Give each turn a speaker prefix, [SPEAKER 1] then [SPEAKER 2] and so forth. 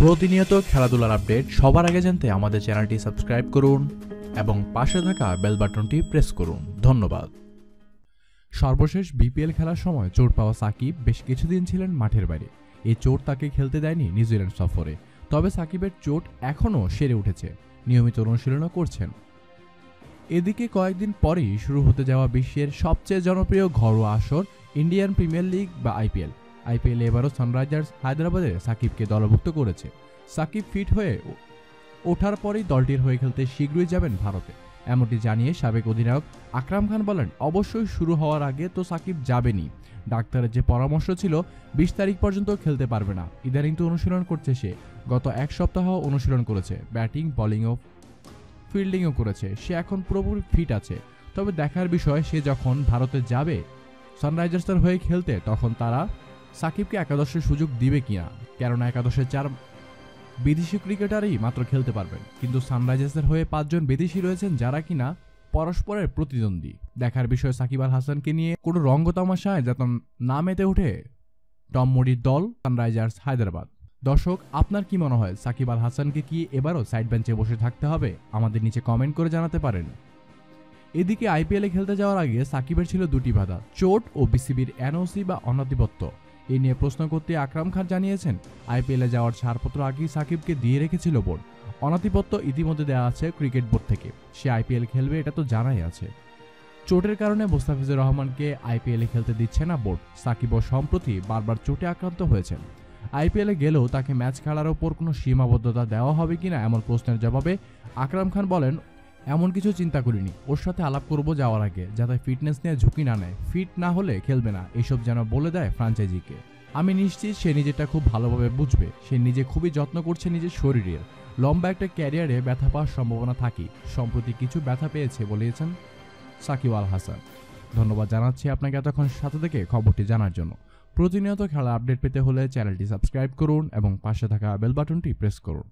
[SPEAKER 1] প্রতিনিয়ত খেলাধুলার আপডেট সবার আগে জানতে আমাদের চ্যানেলটি সাবস্ক্রাইব করুন এবং পাশে থাকা বেল বাটনটি প্রেস করুন। ধন্যবাদ। সর্বশেষ বিপিএল খেলার সময় চোট পাওয়া সাকিব বেশ কিছুদিন ছিলেন মাঠের বাইরে। এই চোট তাকে খেলতে দেয়নি নিউজিল্যান্ড সফরে। তবে সাকিবের চোট এখনও সেরে উঠেছে। নিয়মিত অনুশীলনও করছেন। এদিকে কয়েকদিন পরেই শুরু হতে যাওয়া বিশ্বের সবচেয়ে জনপ্রিয় ঘরোয়া আসর ইন্ডিয়ান প্রিমিয়ার লিগ বা আইপিএল। আইপিএল এবারও সানরাইজার্স হায়দ্রাবাদে সাকিবকে দলভুক্ত করেছে। সাকিব ফিট হয়ে ওঠার পরেই দলটির হয়ে খেলতে শীঘ্রই যাবেন ভারতে। এমনটি জানিয়ে সাবেক অধিনায়ক আকরাম খান বলেন, অবশ্যই শুরু হওয়ার আগে তো সাকিব যাবেনি ডাক্তারের যে পরামর্শ ছিল, বিশ তারিখ পর্যন্ত খেলতে পারবে না। ইদানিং তো অনুশীলন করছে সে। গত এক সপ্তাহ অনুশীলন করেছে। ব্যাটিং বোলিং ও ফিল্ডিংও করেছে। সে এখন পুরোপুরি ফিট আছে। তবে দেখার বিষয়, সে যখন ভারতে যাবে, সানরাইজার্সের হয়ে খেলতে, তখন তারা সাকিবকে একাদশের সুযোগ দিবে কিনা? কেননা একাদশের চার বিদেশি ক্রিকেটারই মাত্র খেলতে পারবেন। কিন্তু সানরাইজার্সের হয়ে পাঁচজন বিদেশি রয়েছেন যারা কিনা পরস্পরের প্রতিদ্বন্দ্বী। দেখার বিষয় সাকিব আল হাসানকে নিয়ে কোনো রঙ্গ তামাশায় যাতে না মেতে ওঠে টম মোডির দল, সানরাইজার্স হায়দ্রাবাদ। দর্শক, আপনার কি মনে হয়, সাকিব আল হাসানকে কি এবারও সাইড বেঞ্চে বসে থাকতে হবে? আমাদের নিচে কমেন্ট করে জানাতে পারেন। এদিকে আইপিএলে খেলতে যাওয়ার আগে সাকিবের ছিল দুটি বাধা, চোট ও বিসিবির এনওসি বা অনাধিপত্য। এই নিয়ে প্রশ্ন করতে আকরাম খান জানিয়েছেন, আইপিএলে যাওয়ার ছাড়পত্র আগেই সাকিবকে দিয়ে রেখেছিল বোর্ড। অনাধিপত্য ইতিমধ্যে দেওয়া আছে ক্রিকেট বোর্ড থেকে। সে আইপিএল খেলবে, এটা তো জানাই আছে। চোটের কারণে মোস্তাফিজুর রহমানকে আইপিএলে খেলতে দিচ্ছে না বোর্ড। সাকিবও সম্প্রতি বারবার চোটে আক্রান্ত হয়েছেন। আইপিএলে গেলেও তাকে ম্যাচ খেলার ওপর কোনো সীমাবদ্ধতা দেওয়া হবে কিনা এমন প্রশ্নের জবাবে আকরাম খান বলেন এমন কিছু চিন্তা করিনি। ওর সাথে আলাপ করব যাওয়ার আগে, যাতে ফিটনেস নিয়ে ঝুঁকি না নেয়। ফিট না হলে খেলবে না, এসব যেন বলে দেয় ফ্রাঞ্চাইজিকে আমি নিশ্চিত সে নিজেটা খুব ভালোভাবে বুঝবে। সে নিজে খুবই যত্ন করছে নিজের শরীরের। লম্বা একটা ক্যারিয়ারে ব্যথা পাওয়ার সম্ভাবনা থাকি সম্প্রতি কিছু ব্যথা পেয়েছে বলেছেন সাকিব আল হাসান। ধন্যবাদ জানাচ্ছি আপনাকে এতক্ষণ সাথে থেকে খবরটি জানার জন্য। প্রতিনিয়ত খেলা আপডেট পেতে হলে চ্যানেলটি সাবস্ক্রাইব করুন এবং পাশে থাকা বেল বাটনটি প্রেস করুন।